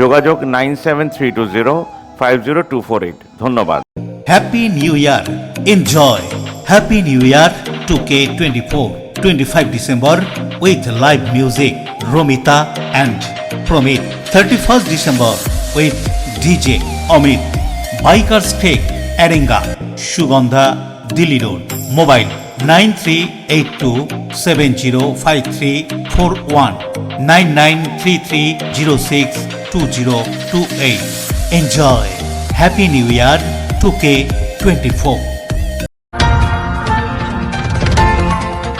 যোগাযোগ nine seven three two zero five zero two four eight ধন্যবাদ Happy New Year. Enjoy. Happy New Year 2K24. 25 December with live music Romita and Promit. 31st December with DJ Amit. Bikers Take Aringa. Sugandha Dilli Road. Mobile 9382705341 9933062028. Enjoy. Happy New Year 2K24.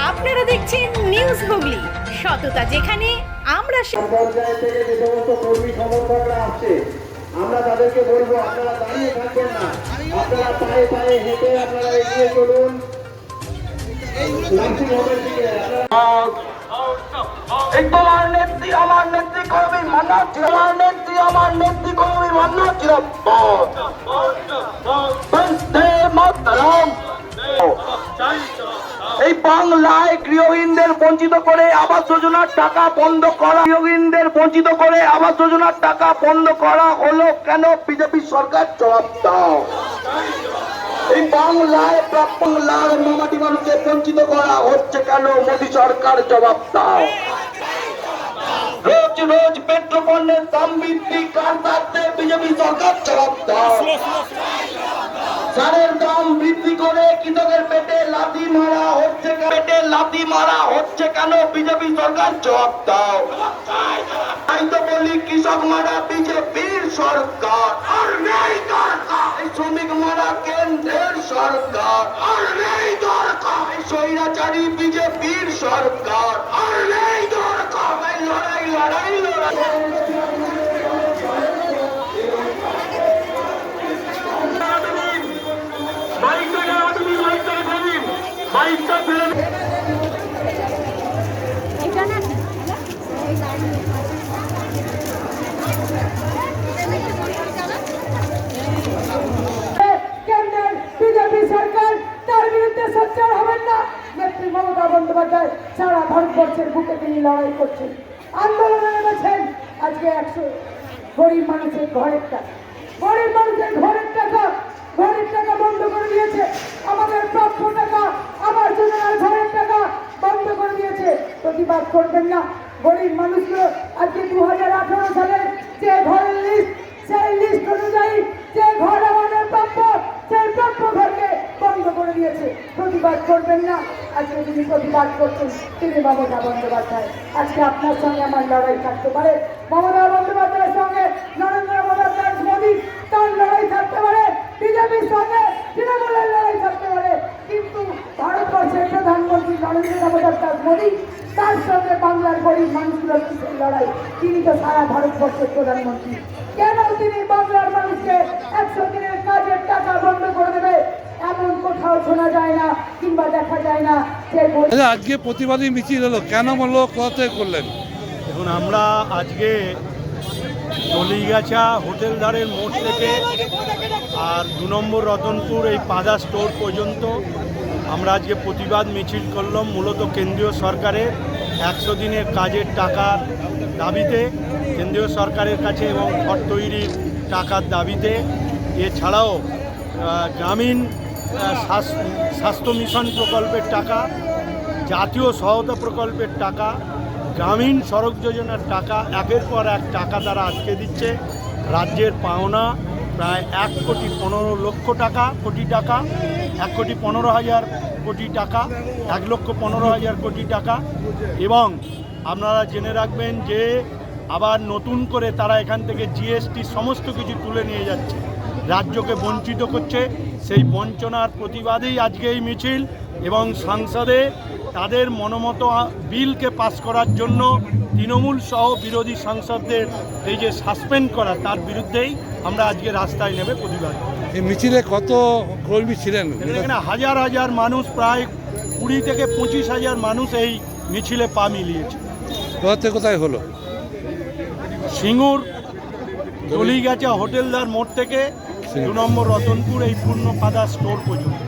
আপনারা দেখছেন news Hooghly সততা যেখানে আমরা পঞ্চায়েত থেকে যে সমস্ত কর্মী সমর্থকরা আসছে আমরা তাদেরকে বলব আপনারা দাঁড়িয়ে থাকবেন না আপনারা পায়ে পায়ে হেঁটে আপনারা এগিয়ে চলুন নার্সিং হোমের দিকে আপনারা এই এই বাংলায় গৃহহীনদের বঞ্চিত করে আবাস যোজনার টাকা বন্ধ করা, গৃহহীনদের বঞ্চিত করে আবাস যোজনার টাকা বন্ধ করা হলো কেন? বিজেপি সরকার জবাব দাও। এই বাংলায় বাংলার মামাটি মানুষকে বঞ্চিত করা হচ্ছে কেন? মোদী সরকার জবাব দাও। রোজ রোজ পেট্রোল পণ্যের দাম বৃদ্ধি, কার বিজেপি সরকার সারের দাম বৃদ্ধি করে কৃষকের পেটে লাথি মারা হচ্ছে পেটে লাথি মারা হচ্ছে কেন? বিজেপি সরকার জবাব দাও তাই তো বলি, কৃষক মারা বিজেপির সরকার। শ্রমিক মারা কেন্দ্রের সরকার। আর নেই দরকার স্বৈরাচারী বিজেপির সরকার। নেত্রী মমতা বন্দ্যোপাধ্যায় সারা ভারতবর্ষের বুকে তিনি লড়াই করছেন। আন্দোলনে নেমেছেন আজকে একশো গরিব মানুষের ঘরের টাকা। গরিব মানুষের ঘরের টাকা ঘরের টাকা বন্ধ করে দিয়েছে। আমাদের প্রাপ্য টাকা, আমার যোজনার ঘরের টাকা বন্ধ করে দিয়েছে। প্রতিবাদ করবেন না। গরিব মানুষগুলো আজকে আজকে যিনি প্রতিবাদ করছেন তিনি মমতা বন্দ্যোপাধ্যায় আজকে আপনার সঙ্গে আমার লড়াই থাকতে পারে। মমতা বন্দ্যোপাধ্যায়ের সঙ্গে নরেন্দ্র মোদী মোদী, তার লড়াই থাকতে পারে। বিজেপির সঙ্গে তৃণমূলের লড়াই থাকতে পারে। কিন্তু ভারতবর্ষের প্রধানমন্ত্রী নরেন্দ্র দামোদর মোদী, তার সঙ্গে বাংলার গরিব মানুষগুলোর লড়াই। তিনি তো সারা ভারতবর্ষের প্রধানমন্ত্রী। কেন তিনি বাংলার মানুষকে একশো দিনের কাজের টাকা বন্ধ করে দেবে? কোথাও শোনা যায় না কিংবা দেখা যায় না আচ্ছা, আজকে প্রতিবাদী মিছিল হলো কেন বলল কোথা থেকে করলেন? দেখুন আমরা আজকে টলিগাছা হোটেলদারের মোড় থেকে আর দু নম্বর রতনপুর এই পাদা স্টোর পর্যন্ত আমরা আজকে প্রতিবাদ মিছিল করলাম মূলত কেন্দ্রীয় সরকারের একশো দিনের কাজের টাকার দাবিতে কেন্দ্রীয় সরকারের কাছে এবং ঘর তৈরির টাকার দাবিতে। এছাড়াও গ্রামীণ স্বাস্থ্য মিশন প্রকল্পের টাকা, জাতীয় সহায়তা প্রকল্পের টাকা, গ্রামীণ সড়ক যোজনার টাকা, একের পর এক টাকা তারা আটকে দিচ্ছে। রাজ্যের পাওনা প্রায় এক কোটি পনেরো লক্ষ টাকা, কোটি টাকা, এক কোটি পনেরো হাজার কোটি টাকা, এক লক্ষ পনেরো হাজার কোটি টাকা। এবং আপনারা জেনে রাখবেন যে আবার নতুন করে তারা এখান থেকে জিএসটি সমস্ত কিছু তুলে নিয়ে যাচ্ছে। রাজ্যকে বঞ্চিত করছে। সেই বঞ্চনার প্রতিবাদেই আজকে এই মিছিল এবং সংসদে তাদের মনোমত বিলকে পাস করার জন্য তৃণমূল সহ বিরোধী সাংসদদের এই যে সাসপেন্ড করা তার বিরুদ্ধেই আমরা আজকে রাস্তায় নেমে প্রতিবাদ এই মিছিলে কত কর্মী ছিলেন? এখানে হাজার হাজার মানুষ প্রায় কুড়ি থেকে পঁচিশ হাজার মানুষ এই মিছিলে পা মিলিয়েছে। কোথা থেকে কোথায় হলো? সিঙ্গুর টলিগাছা হোটেলদার মোড় থেকে। দু নম্বর রতনপুর এই পূর্ণ পাদা স্টোর পর্যন্ত।